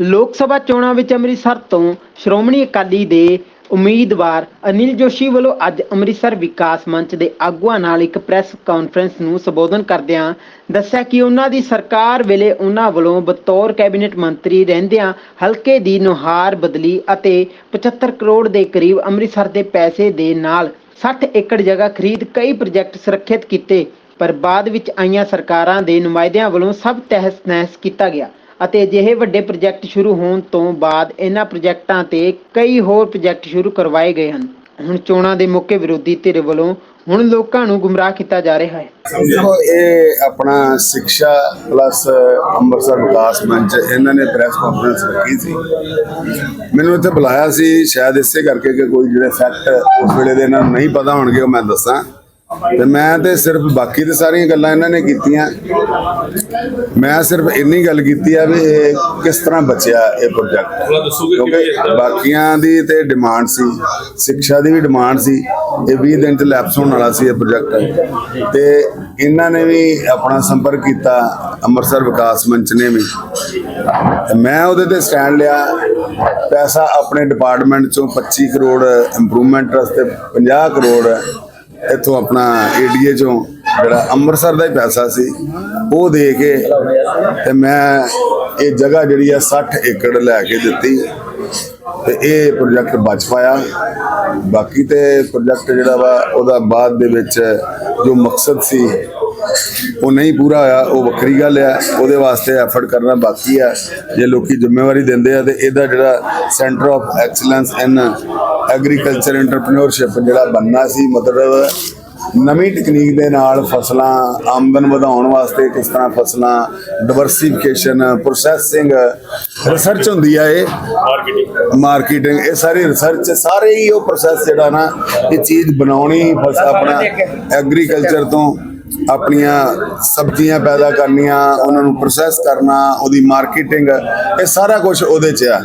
ਲੋਕ ਸਭਾ ਚੋਣਾਂ ਵਿੱਚ ਅੰਮ੍ਰਿਤਸਰ ਤੋਂ ਸ਼੍ਰੋਮਣੀ ਅਕਾਲੀ ਦੇ ਉਮੀਦਵਾਰ ਅਨਿਲ ਜੋਸ਼ੀ ਵੱਲੋਂ ਅੱਜ ਅੰਮ੍ਰਿਤਸਰ ਵਿਕਾਸ ਮੰਚ ਦੇ ਆਗੂਆਂ ਨਾਲ ਇੱਕ ਪ੍ਰੈਸ ਕਾਨਫਰੰਸ ਨੂੰ ਸੰਬੋਧਨ ਕਰਦਿਆਂ ਦੱਸਿਆ ਕਿ ਉਹਨਾਂ ਦੀ ਸਰਕਾਰ ਵੇਲੇ ਉਹਨਾਂ ਵੱਲੋਂ ਬਤੌਰ ਕੈਬਨਿਟ ਮੰਤਰੀ ਰਹਿੰਦਿਆਂ ਹਲਕੇ ਦੀ ਨੁਹਾਰ ਬਦਲੀ ਅਤੇ 75 ਕਰੋੜ ਦੇ ਕਰੀਬ ਅੰਮ੍ਰਿਤਸਰ ਦੇ ਪੈਸੇ ਦੇ ਨਾਲ 60 ਏਕੜ ਜਗ੍ਹਾ ਖਰੀਦ ਕਈ ਪ੍ਰੋਜੈਕਟ ਸੁਰੱਖਿਅਤ ਕੀਤੇ, ਪਰ ਬਾਅਦ ਵਿੱਚ ਆਈਆਂ ਸਰਕਾਰਾਂ ਦੇ ਨੁਮਾਇੰਦਿਆਂ ਵੱਲੋਂ ਸਭ ਤਹਿਸ ਨਹਿਸ ਕੀਤਾ ਗਿਆ। ਅਤੇ ਅਜਿਹੇ ਵੱਡੇ ਪ੍ਰੋਜੈਕਟ ਸ਼ੁਰੂ ਹੋਣ ਤੋਂ ਬਾਅਦ ਇਹਨਾਂ ਪ੍ਰੋਜੈਕਟਾਂ ਤੇ ਕਈ ਹੋਰ ਪ੍ਰੋਜੈਕਟ ਸ਼ੁਰੂ ਕਰਵਾਏ ਗਏ ਹਨ। ਹੁਣ ਚੋਣਾਂ ਦੇ ਮੌਕੇ ਵਿਰੋਧੀ ਧਿਰ ਵੱਲੋਂ ਹੁਣ ਲੋਕਾਂ ਨੂੰ ਗੁੰਮਰਾਹ ਕੀਤਾ ਜਾ ਰਿਹਾ ਹੈ। ਦੇਖੋ, ਇਹ ਆਪਣਾ ਸਿੱਖਿਆ ਪਲੱਸ ਅੰਮ੍ਰਿਤਸਰ ਵਿਕਾਸ ਮੰਚ, ਇਹਨਾਂ ਨੇ ਪ੍ਰੈਸ ਕਾਨਫਰੰਸ ਰੱਖੀ ਸੀ। ਮੈਨੂੰ ਇੱਥੇ ਬੁਲਾਇਆ ਸੀ, ਸ਼ਾਇਦ ਇਸੇ ਕਰਕੇ ਕਿ ਕੋਈ ਜਿਹੜੇ ਫੈਕਟ ਉਸ ਵੇਲੇ ਦੇ ਇਹਨਾਂ ਨੂੰ ਨਹੀਂ ਪਤਾ ਹੋਣਗੇ, ਉਹ ਮੈਂ ਦੱਸਾਂ। ਤੇ ਮੈਂ ਤੇ ਸਿਰਫ ਬਾਕੀ ਤੇ ਸਾਰੀਆਂ ਗੱਲਾਂ ਇਹਨਾਂ ਨੇ ਕੀਤੀਆਂ। ਮੈਂ ਸਿਰਫ ਇੰਨੀ ਗੱਲ ਕੀਤੀ ਆ ਵੀ ਇਹ ਕਿਸ ਤਰ੍ਹਾਂ ਬਚਿਆ ਇਹ ਪ੍ਰੋਜੈਕਟ ਕਿਉਂਕਿ ਬਾਕੀਆਂ ਦੀ ਤੇ ਡਿਮਾਂਡ ਸੀ ਸਿੱਖਿਆ ਦੀ ਵੀ ਡਿਮਾਂਡ ਸੀ ਇਹ 20 ਦਿਨ ਚ ਲੈਪਸ ਹੋਣ ਵਾਲਾ ਸੀ ਇਹ ਪ੍ਰੋਜੈਕਟ ਤੇ ਇਹਨਾਂ ਨੇ ਵੀ ਆਪਣਾ ਸੰਪਰਕ ਕੀਤਾ ਅੰਮ੍ਰਿਤਸਰ ਵਿਕਾਸ ਮੰਚ ਨੇ ਵੀ। ਮੈਂ ਉਹਦੇ ਤੇ ਸਟੈਂਡ ਲਿਆ। ਪੈਸਾ ਆਪਣੇ ਡਿਪਾਰਟਮੈਂਟ ਚੋਂ 25 ਕਰੋੜ ਇੰਪਰੂਵਮੈਂਟ ਵਾਸਤੇ 50 ਕਰੋੜ ਇੱਥੋਂ ਆਪਣਾ ਏਡੀਏ ਚੋਂ ਜਿਹੜਾ ਅੰਮ੍ਰਿਤਸਰ ਦਾ ਹੀ ਪੈਸਾ ਸੀ, ਉਹ ਦੇ ਕੇ ਤੇ ਮੈਂ ਇਹ ਜਗ੍ਹਾ ਜਿਹੜੀ ਆ 60 ਏਕੜ ਲੈ ਕੇ ਦਿੱਤੀ। ਤੇ ਇਹ ਪ੍ਰੋਜੈਕਟ ਬਚ ਪਾਇਆ। ਬਾਕੀ ਤੇ ਪ੍ਰੋਜੈਕਟ ਜਿਹੜਾ ਵਾ, ਉਹਦਾ ਬਾਅਦ ਦੇ ਵਿੱਚ ਜੋ ਮਕਸਦ ਸੀ ਉਹ ਨਹੀਂ ਪੂਰਾ ਹੋਇਆ ਉਹ ਵੱਖਰੀ ਗੱਲ ਆ। ਉਹਦੇ ਵਾਸਤੇ ਐਫਰਟ ਕਰਨਾ ਬਾਕੀ ਆ। ਜੇ ਲੋਕੀ ਜ਼ਿੰਮੇਵਾਰੀ ਦਿੰਦੇ ਆ ਤੇ ਇਹਦਾ ਜਿਹੜਾ centre of excellence in agriculture entrepreneurship ਜਿਹੜਾ ਬੰਨਾ ਸੀ ਮਤਲਬ ਨਵੀਂ ਟੈਕਨੀਕ ਦੇ ਨਾਲ ਫਸਲਾਂ ਆਮਦਨ ਵਧਾਉਣ ਵਾਸਤੇ ਕਿਸ ਤਰ੍ਹਾਂ ਫਸਲਾਂ ਡਿਵਰਸਿਫਿਕੇਸ਼ਨ ਪ੍ਰੋਸੈਸਿੰਗ ਰਿਸਰਚ ਹੁੰਦੀ ਆ ਇਹ। ਮਾਰਕੀਟਿੰਗ ਮਾਰਕੀਟਿੰਗ ਇਹ ਸਾਰੀ ਰਿਸਰਚ ਸਾਰੇ ਹੀ ਉਹ ਪ੍ਰੋਸੈਸ ਜਿਹੜਾ ਨਾ ਇਹ ਚੀਜ਼ ਬਣਾਉਣੀ ਫਸ ਆਪਣਾ ਐਗਰੀਕਲਚਰ ਤੋਂ ਆਪਣੀਆਂ ਸਬਜ਼ੀਆਂ ਪੈਦਾ ਕਰਨੀਆਂ, ਉਹਨਾਂ ਨੂੰ ਪ੍ਰੋਸੈਸ ਕਰਨਾ, ਉਹਦੀ ਮਾਰਕੀਟਿੰਗ ਇਹ ਸਾਰਾ ਕੁਝ ਉਹਦੇ 'ਚ ਆ।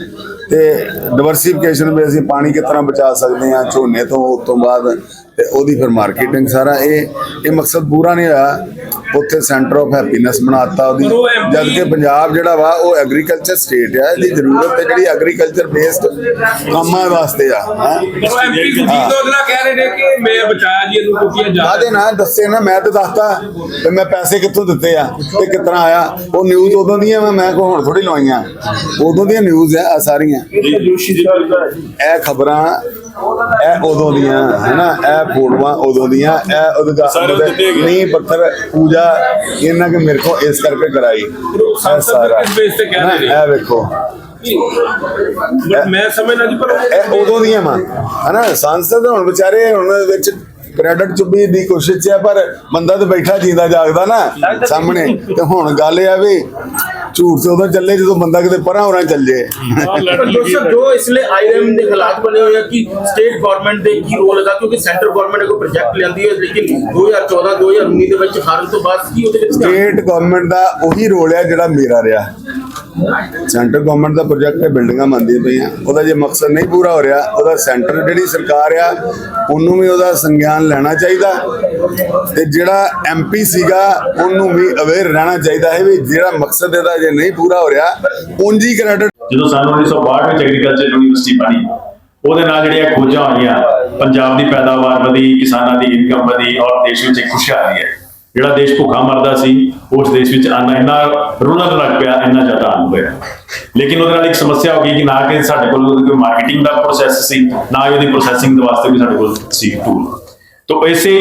ਤੇ ਡਿਵਰਸਿਫਿਕੇਸ਼ਨ ਵੀ ਅਸੀਂ ਪਾਣੀ ਕਿਸ ਤਰ੍ਹਾਂ ਬਚਾ ਸਕਦੇ ਹਾਂ, ਝੋਨੇ ਤੋਂ, ਉਸ ਤੋਂ ਬਾਅਦ ਤੇ ਉਹਦੀ ਫਿਰ ਮਾਰਕੀਟਿੰਗ ਸਾਰਾ ਇਹ ਇਹ ਮਕਸਦ ਪੂਰਾ ਨਹੀਂ ਹੋਇਆ। ਉੱਥੇ ਸੈਂਟਰ ਆਫ ਹੈਪੀਨੈਸ ਬਣਾਤਾ ਉਹਦੀ। ਜਦ ਕਿ ਪੰਜਾਬ ਜਿਹੜਾ ਵਾ ਉਹ ਐਗਰੀਕਲਚਰ ਸਟੇਟ ਹੈ ਇਹਦੀ ਜ਼ਰੂਰਤ ਹੈ ਜਿਹੜੀ ਐਗਰੀਕਲਚਰ ਬੇਸਡ ਕੰਮਾਂ ਵਾਸਤੇ ਆ ਹੈਂ। ਐਮਪੀ ਸੁਜੀਤ ਔਜਲਾ ਕਹਿ ਰਹੇ ਨੇ ਕਿ ਮੈਂ ਬਚਾਇਆ ਜੀ ਇਹਨੂੰ ਕਿਉਂਕਿ ਜਾ ਆਦੇ ਨਾ ਦੱਸੇ ਨਾ ਮੈਂ ਤਾਂ ਦੱਸਤਾ ਤੇ ਮੈਂ ਪੈਸੇ ਕਿੱਥੋਂ ਦਿੱਤੇ ਆ ਤੇ ਕਿਤਨਾ ਆਇਆ। ਉਹ ਨਿਊਜ਼ ਉਦੋਂ ਦੀਆਂ ਵਾ, ਮੈਂ ਕੋ ਹੁਣ ਥੋੜੀ ਲਵਾਈਆਂ। ਉਦੋਂ ਦੀਆਂ ਨਿਊਜ਼ ਆ ਸਾਰੀਆਂ। ਇਹ ਖਬਰਾਂ ਇਹ ਉਦੋਂ ਦੀਆਂ ਹੈਨਾ ਇਹ ਫੋਟੋਆਂ ਉਦੋਂ ਦੀਆਂ ਇਹ ਉਹਦਾ। ਨਹੀਂ ਪੱਥਰ ਪੂਜਾ ਇਹਨਾਂ ਕੇ ਮੇਰੇ ਕੋ ਇਸ ਕਰਕੇ ਕਰਾਈ। ਇਹ ਸਾਰਾ। ਇਹ ਵੇਖੋ। ਮੈਂ ਸਮਝਣਾ ਜੀ ਪਰ ਇਹ ਉਦੋਂ ਦੀਆਂ ਮਾਂ ਹਨਾ ਸੰਸਦ ਹੁਣ ਵਿਚਾਰੇ ਹੁਣ ਵਿੱਚ ਕ੍ਰੈਡਿਟ ਚੁੱਬੀ ਦੀ ਕੋਸ਼ਿਸ਼ 'ਚ ਹੈ ਪਰ ਬੰਦਾ ਤਾਂ ਬੈਠਾ ਜੀਂਦਾ ਜਾਗਦਾ ਨਾ ਸਾਹਮਣੇ। ਤੇ ਹੁਣ ਗੱਲ ਇਹ ਆ ਵੀ ਝੂਠ ਤੇ ਉਦੋਂ ਚੱਲੇ ਜਦੋਂ ਬੰਦਾ ਕਿਤੇ ਪਰਾਂ ਹੋਰਾਂ ਚੱਲ। ਜੇ ਦੋਸਤੋ ਜੋ ਇਸ ਲਈ ਆਈਐਮ ਦੇ ਹਾਲਾਤ ਬਣੇ ਹੋਏ ਆ ਕਿ ਸਟੇਟ ਗਵਰਨਮੈਂਟ ਦੇ ਕੀ ਰੋਲ ਹੈਗਾ ਕਿਉਂਕਿ ਸੈਂਟਰ ਗਵਰਨਮੈਂਟ ਕੋਈ ਪ੍ਰੋਜੈਕਟ ਲੈਂਦੀ ਹੈ ਲੇਕਿਨ 2014 2019 ਦੇ ਵਿੱਚ ਹਾਰਨ ਤੋਂ ਬਾਅਦ ਕੀ ਉਹਦੇ ਵਿੱਚ ਧਿਆਨ? ਸਟੇਟ ਗਵਰਨਮੈਂਟ ਦਾ ਉਹੀ ਰੋਲ ਹੈ ਜਿਹੜਾ ਮੇਰਾ ਰਿਹਾ। ਸੈਂਟਰ ਗਵਰਨਮੈਂਟ ਦਾ ਪ੍ਰੋਜੈਕਟ ਹੈ ਬਿਲਡਿੰਗਾਂ ਮੰਦੀਆਂ ਪਈਆਂ। ਉਹਦਾ ਜੇ ਮਕਸਦ ਨਹੀਂ ਪੂਰਾ ਹੋ ਰਿਹਾ, ਉਹਦਾ ਸੈਂਟਰ ਜਿਹੜੀ ਸਰਕਾਰ ਆ, ਉਹਨੂੰ ਵੀ ਉਹਦਾ ਸੰਗਿਆਨ ਲੈਣਾ ਚਾਹੀਦਾ। ਤੇ ਜਿਹੜਾ ਐਮਪੀ ਸੀਗਾ, ਉਹਨੂੰ ਵੀ ਅਵੇਅਰ ਰਹਿਣਾ ਚਾਹੀਦਾ ਹੈ ਵੀ ਜਿਹੜਾ ਮਕਸਦ ਇਹਦਾ ਜੇ ਨਹੀਂ ਪੂਰਾ ਹੋ ਰਿਹਾ, ਉਂਝ ਕ੍ਰੈਡਿਟ ਜਦੋਂ ਸਾਨੂੰ 1962 ਵਿੱਚ ਐਗਰੀਕਲਚਰ ਯੂਨੀਵਰਸਿਟੀ ਬਣੀ, ਉਹਦੇ ਨਾਲ ਜਿਹੜੀਆਂ ਖੋਜਾਂ ਹੋਈਆਂ, ਪੰਜਾਬ ਦੀ ਪੈਦਾਵਾਰ ਵਧੀ, ਕਿਸਾਨਾਂ ਦੀ ਇਨਕਮ ਵਧੀ ਔਰ ਦੇਸ਼ ਵਿੱਚ ਇੱਕ ਖੁਸ਼ਹਾਲੀ ਹੈ। ਜਿਹੜਾ ਦੇਸ਼ ਭੁੱਖਾ ਮਰਦਾ ਸੀ, ਉਸ ਦੇਸ਼ ਵਿੱਚ ਅੰਨ ਇੰਨਾ ਰੁਨਰ ਲੱਗ ਪਿਆ, ਇੰਨਾ ਜ਼ਿਆਦਾ ਅੰਨ ਹੋਇਆ। ਲੇਕਿਨ ਉਹਦੇ ਨਾਲ ਇੱਕ ਸਮੱਸਿਆ ਹੋ ਗਈ ਕਿ ਨਾ ਕਿ ਸਾਡੇ ਕੋਲ ਕੋਈ ਮਾਰਕੀਟਿੰਗ ਦਾ ਪ੍ਰੋਸੈਸ ਸੀ, ਨਾ ਹੀ ਉਹਦੀ ਪ੍ਰੋਸੈਸਿੰਗ ਦੇ ਵਾਸਤੇ ਵੀ ਸਾਡੇ ਕੋਲ ਸੀ ਟੂਲ ਤੋ ਇਸੇ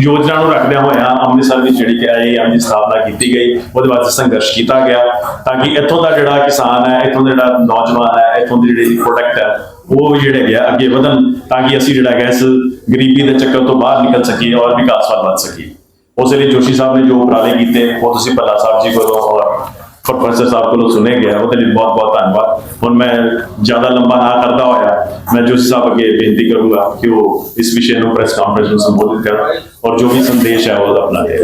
ਯੋਜਨਾ ਨੂੰ ਰੱਖਦਿਆਂ ਹੋਇਆਂ ਅੰਮ੍ਰਿਤਸਰ ਵਿੱਚ ਜਿਹੜੀ ਕਿ ਆਈਐਮ ਦੀ ਸਥਾਪਨਾ ਕੀਤੀ ਗਈ, ਉਹਦੇ ਵਾਸਤੇ ਸੰਘਰਸ਼ ਕੀਤਾ ਗਿਆ, ਤਾਂ ਕਿ ਇੱਥੋਂ ਦਾ ਜਿਹੜਾ ਕਿਸਾਨ ਹੈ, ਇੱਥੋਂ ਦਾ ਜਿਹੜਾ ਨੌਜਵਾਨ ਹੈ, ਇੱਥੋਂ ਦੀ ਜਿਹੜੀ ਪ੍ਰੋਡਕਟ ਹੈ, ਉਹ ਜਿਹੜੇ ਗਿਆ ਅੱਗੇ ਵਧਣ, ਤਾਂ ਕਿ ਅਸੀਂ ਜਿਹੜਾ ਗੈਸ ਗਰੀਬੀ ਦੇ ਚੱਕਰ ਤੋਂ ਬਾਹਰ ਨਿਕਲ ਸਕੀਏ ਔਰ ਵਿਕਾਸ ਵੱਲ ਵੱਧ ਸਕੀਏ। ਉਸ ਲਈ ਜੋਸ਼ੀ ਸਾਹਿਬ ਨੇ ਜੋ ਉਪਰਾਲੇ ਕੀਤੇ ਉਹ ਤੁਸੀਂ ਭੱਲਾ ਸਾਹਿਬ ਜੀ ਕੋਲੋਂ ਔਰ ਪ੍ਰੋਫੈਸਰ ਸਾਹਿਬ ਕੋਲੋਂ ਸੁਣੇ ਗਿਆ ਉਹਦੇ ਲਈ ਬਹੁਤ ਬਹੁਤ ਧੰਨਵਾਦ ਹੁਣ ਮੈਂ ਜ਼ਿਆਦਾ ਲੰਬਾ ਨਾ ਕਰਦਾ ਹੋਇਆ ਮੈਂ ਜੋਸ਼ੀ ਸਾਹਿਬ ਅੱਗੇ ਬੇਨਤੀ ਕਰੂੰਗਾ ਕਿ ਉਹ ਇਸ ਵਿਸ਼ੇ ਨੂੰ ਪ੍ਰੈਸ ਕਾਨਫਰੰਸ ਨੂੰ ਸੰਬੋਧਿਤ ਕਰਨ ਔਰ ਜੋ ਵੀ ਸੰਦੇਸ਼ ਹੈ ਉਹ ਆਪਣਾ ਦੇ